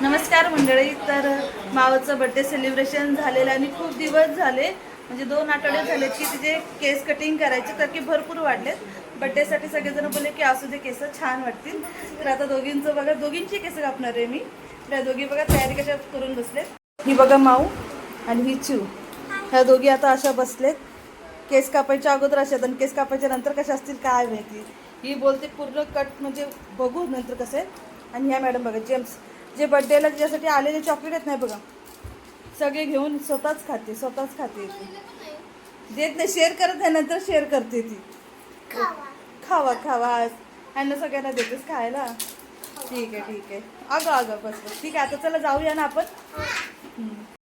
नमस्कार मंडळी तर मावचं बड्डे सेलिब्रेशन झालेलं आणि खूप दिवस झाले. म्हणजे दोन आठवडे झालेत की तिचे केस कटिंग करायचे तर की भरपूर वाढलेत. बड्डेसाठी सगळेजण बोलले की असू दे केस छान वाटतील. तर आता दोघींचं बघा दोघींची केस कापणार आहे मी. त्या दोघी बघा तयारी कशा करून बसलेत. ही बघा माऊ आणि ही चिव ह्या दोघी आता अशा बसलेत. केस कापायच्या अगोदर अशा आणि केस कापायच्या नंतर कशा असतील काय माहिती. ही बोलते पूर्ण कट म्हणजे बघू नंतर कसे. आणि ह्या मॅडम बघा जेम्स जे बड्डेला तिच्यासाठी आलेले चॉकलेट आहेत नाही बघा. सगळे घेऊन स्वतःच खाते स्वतःच खाते ती. देत नाही शेअर करत नाही नंतर शेअर करते ती. खावा. खावा ह्यांना सगळ्यांना देतेस खायला? ठीक आहे ठीक आहे. अगं अगं बस बस. ठीक आहे आता चला जाऊया ना आपण.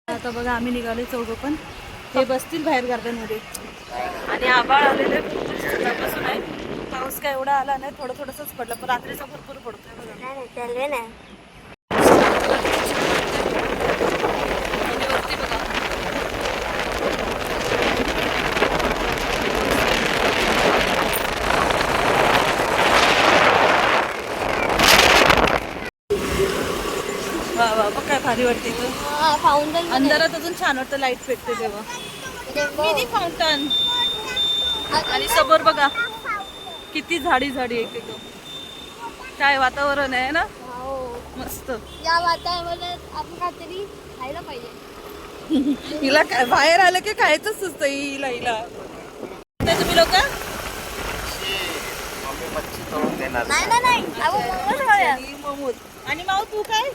आता बघा आम्ही निघाले चौघं पण हे बसतील बाहेर गार्डनमध्ये आणि आबाळ आलेले सकाळपासून आहे. पाऊस काय एवढा आला नाही. थोडं थोडंसंच पडलं. पण रात्रीचा भरपूर पडतोय बघा चालवे ना आणि वरती बघा वा वा बघ काय भारी वाटते इथं. अंधारात अजून छान वाटतं लाइट पेटते तेव्हा. मिनी फाउंटन आणि समोर बघा किती झाडी झाडी आहे तिथं काय वातावरण आहे ना? मस्त. या वातावरणात आपण काहीतरी खायला पाहिजे. हिला काय बाहेर आलं की खायचं सुचतं हिला हिला. ते तुम्ही लोक? मम्मी मच्छी तळून देणार. नाही नाही नाही. आपण मोमोज खाऊया मोमोज आणि माऊ तू काय?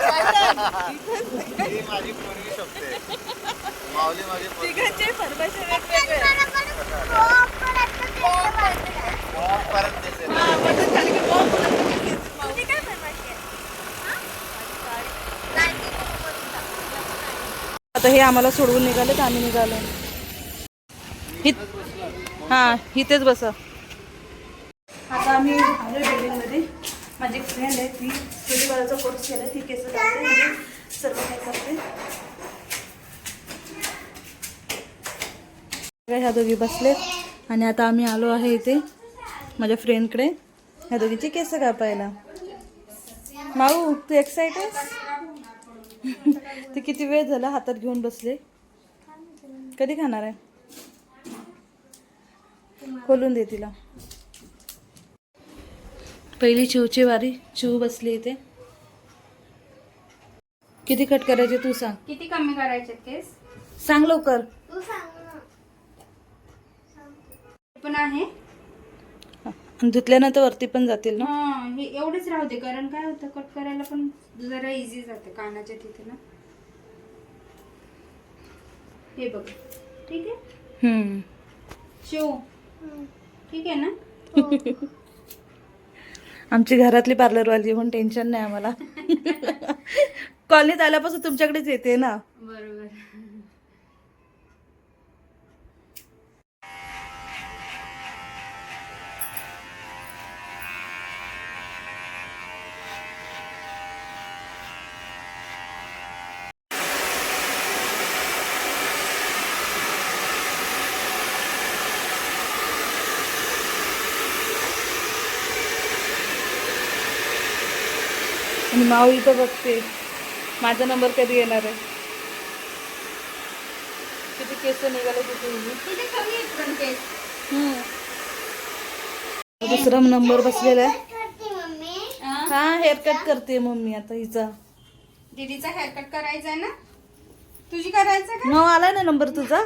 ही माझी पोरगी शकते माऊली माझी पोरगी तिघांचे वेगवेगळे. मॉम परत हा, की आता हे आम्हाला सोडवून निघाले तर आम्ही निघालो. हि हा इथेच बसा. आता आम्ही आलो बिल्डिंगमध्ये माझी फ्रेंड आहे ती ब्युटीपार्लरचा कोर्स केला ती केस म्हणजे सर्व काही करते. ह्या दोघी बसलेत आणि आता आम्ही आलो आहे इथे माझ्या फ्रेंडकडे ह्या दोघीचे केस कापायला. माऊ तू एक्साइट ते किती वेळ झाला हातात घेऊन बसले. कधी खाणार आहे? खोलून दे तिला. पहिली चिवची वारी चिव बसली इथे. किती कट करायचे तू सांग. किती कमी करायचे केस? सांग लवकर. पण आहे. धुतल्यानंतर वरती पण जातील ना? हा हे एवढंच राहू दे कारण काय होतं कट करायला पण जरा इझी जाते कानाच्या तिथे ना. हे बघ ठीक आहे? हम्म. शिव ठीक आहे ना? आमची घरातली पार्लरवाली पण टेन्शन नाही आम्हाला. कॉलनीत आल्यापासून तुमच्याकडेच येते ना. आणि माऊ इथं बघते माझा नंबर कधी येणार आहे? किती केस निघाले तिथे. दुसरा नंबर बसलेला आहे. हा? हेअरकट करते मम्मी आता हिचा. दीदीचा हेअरकट करायचा ना? तुझी करायचं मग आलाय ना नंबर तुझा?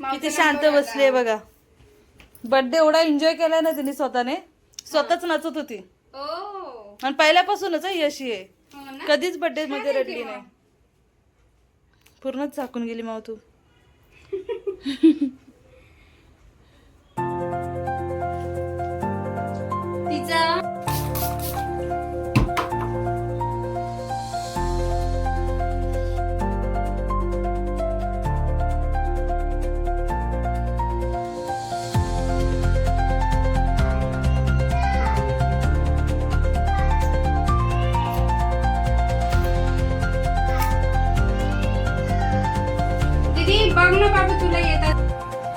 किती शांत. बसले बघा. बर्थडे एवढा एन्जॉय केलाय ना तिने स्वतःने? स्वतःच नाचत होती. आणि पहिल्यापासूनच आहे अशी आहे. हो कधीच बर्थडे मध्ये रडली नाही. पूर्णच झाकून गेली माव तू.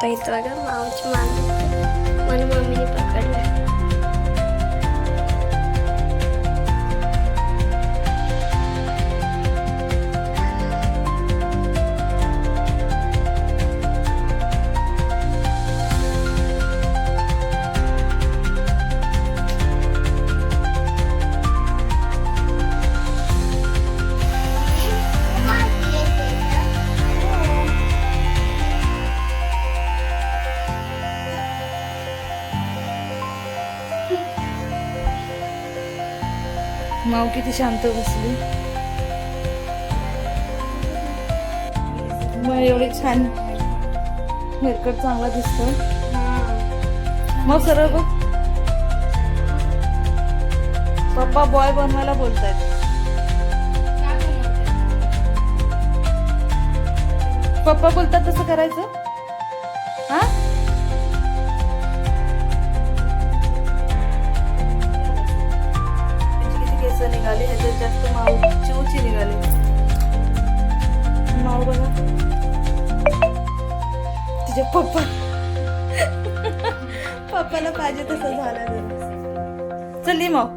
तर इथं बघा मावची मान माऊ किती शांत बसली. मग एवढे छान हेअरकट चांगला दिसतो मग सरळ बघ. पप्पा बॉय बनवायला बोलतायत. पप्पा बोलतात तसं करायचं. हा? निघाली ह्याच्यात जास्त माऊ चिवची निघाली. माऊ बघा. तिच्या पप्पा. पप्पाला पाहिजे तसं झालं. चल माऊ.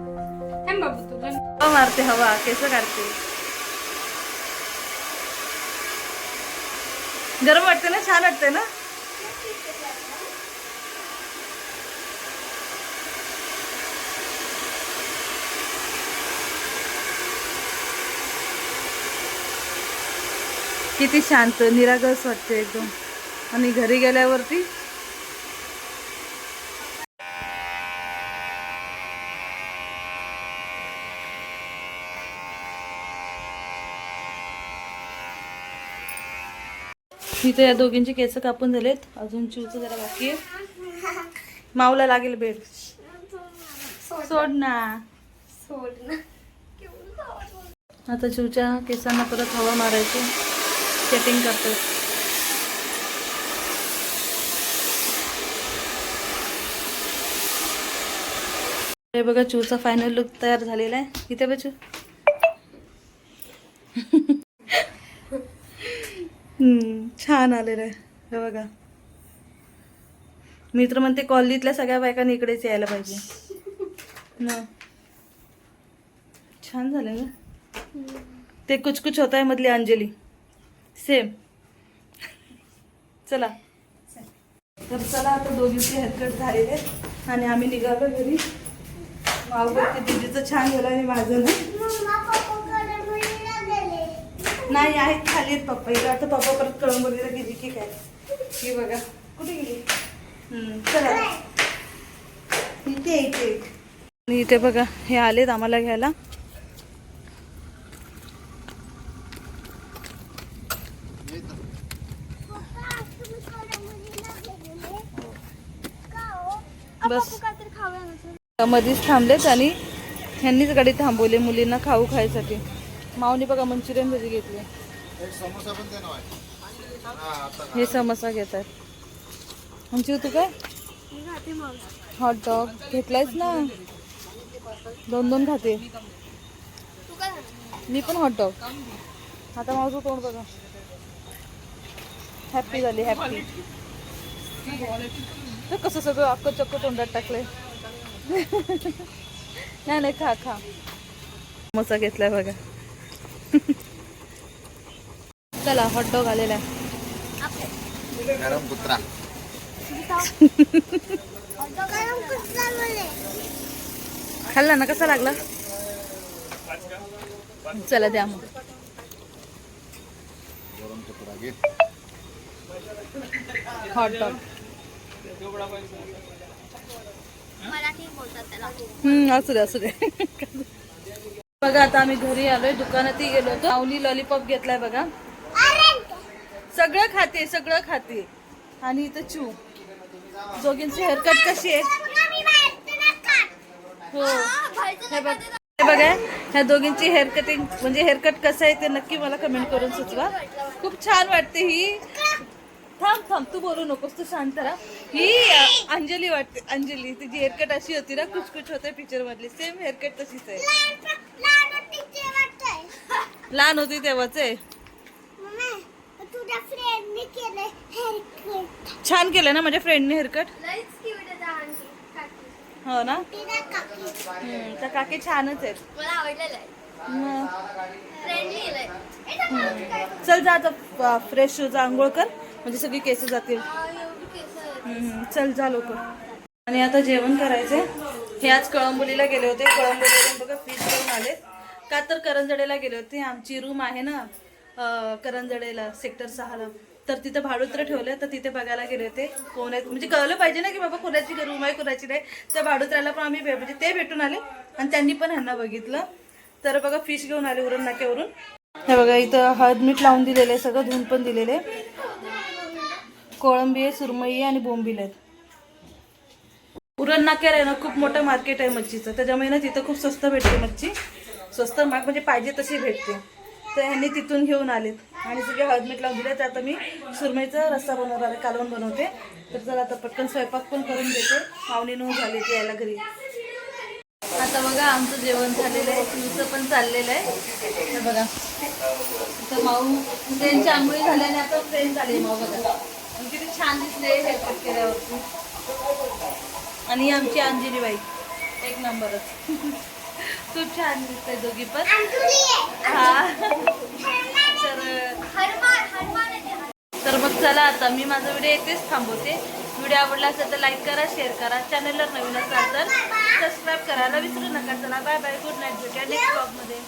हवा मारते हवा. केस काढते. गरम वाटते ना? छान वाटते ना? किती शांत निरागस वाटते एकदम. आणि घरी गेल्यावरती इथे या दोघींचे केस कापून झालेत. अजून चिवचं जरा बाकी आहे. माऊला लागेल बेड. सोड ना. सोड ना. आता चिवच्या केसांना परत हवा मारायची. सेटिंग करतो. हे बघा चूचा फायनल लुक तयार झालेला आहे. इथे बचू छान आलेलं आहे. हे बघा. मी तर म्हणते कॉलनीतल्या सगळ्या बायकांनी इकडेच यायला पाहिजे. ना. छान झालं ना? ते कुछ कुछ आहे मधली अंजली. सेम चला. तर चला आता दोघीचे हेअरकट झालेले आहेत. आणि आम्ही निघालो घरी. मावगरती दिदीचं छान झालं आणि माझं नाही. आहेत खाली आहेत पप्पा. इथं आता पप्पा परत कळंबोलीला गेली की काय? ही बघा. कुठे गेली? चला. इथे इथे. आणि इथे बघा हे आलेत आम्हाला घ्यायला. बस. मध्येच थांबलेत आणि ह्यांनीच गाडी थांबवली मुलींना खाऊ खायसाठी. माऊनी बघा मंचुरियन भजी घेतली. हा. हे समोसा घेत आहेत आमची तू काय? हॉट डॉग घेतलायस ना? दोन दोन खाते. मी पण हॉट डॉग आता माझं तोंड बघा. हॅप्पी झाली हॅप्पी तर कसं सगळं अक्क चक्क तोंडात टाकलंय? नाही नाही खा खा. समोसा घेतलाय बघा. चला हॉट डॉग आलेला आहे. खाल्ला ना कसा लागला? चला द्या मग. गरम हम्म असू दे असू दे. बघा आता आम्ही घरी आलोय दुकानातही गेलो होतो. आवली लॉलीपॉप घेतलाय बघा. सगळं खाते सगळं खाते. आणि इथं चू. दोघींची हरकत कशी आहे? हो. हे बघ. हे बघा ह्या दोघींची हेअर कटिंग म्हणजे हेअरकट कसं आहे ते नक्की मला कमेंट करून सुचवा. खूप छान वाटते ही. थांब थांब तू बोलू नकोस तू शांत राहा. ही अंजली वाटते अंजली तिची हेअरकट अशी होती ना कुछ कुछ होते पिक्चर मधली. सेम हेअरकट तशीच आहे. लहान होती तेव्हाच आहे. छान केलं ना माझ्या फ्रेंडने हेअरकट हो ना? त्या काकी छानच आहेत. मला आवडलेलं चल जा आता फ्रेश आंघोळ कर. म्हणजे सगळी केस जातील. चल जा लोक आणि आता जेवण करायचंय. हे आज कळंबोलीला गेले होते. कळंबोलीवरून बघा फिश घेऊन आले का तर करंजडेला गेले होते. आमची रूम आहे ना करंजडेला सेक्टर सहाला तर तिथं भाडुत्र ठेवलं तर तिथे बघायला गेले होते. कोण आहेत? म्हणजे कळलं पाहिजे ना की बाबा कोणाची रूम आहे कोणाची नाही. त्या भाडुत्राला पण आम्ही म्हणजे ते भेटून आले. आणि त्यांनी पण ह्यांना बघितलं. तर बघा फिश घेऊन आले उरण नाक्यावरून. हे बघा इथं हळद मीठ लावून दिलेलं आहे. सगळं धुवून पण दिलेलं आहे. कोळंबी आहे सुरमई आणि बोंबील आहेत. उरण नाक्याला आहे ना खूप मोठं मार्केट आहे मच्छीचं. त्याच्यामुळे ना तिथं खूप स्वस्त भेटते मच्छी. स्वस्त माग म्हणजे पाहिजे तशी भेटते. तर ह्यांनी तिथून घेऊन आलेत. आणि सगळे हळदमीठ लावून दिले तर आता मी सुरमईचा रस्सा बनवणार आहे कालवण बनवते. तर चला आता पटकन स्वयंपाक पण करून देते पाहुणे नऊ झाले ते यायला घरी. आता बघा आमचं जेवण झालेलं आहे. तुमचं पण चाललेलं आहे. हे बघा तर माऊ त्यांची आंघोळी झाल्याने आता फ्रेंड झाली माऊ बघा. छान दिसले हेअरकट केल्यावरती आणि आमची अंजली बाई एक नंबरच. खूप छान दिसतंय दोघी पण. हा. तर. तर मग चला आता मी माझा व्हिडिओ इथेच थांबवते. व्हिडिओ आवडला असेल तर लाईक करा शेअर करा. चॅनलला नवीन असाल तर सबस्क्राईब करायला विसरू नका. चला बाय बाय गुड नाईट भेटूया नेक्स्ट ब्लॉगमध्ये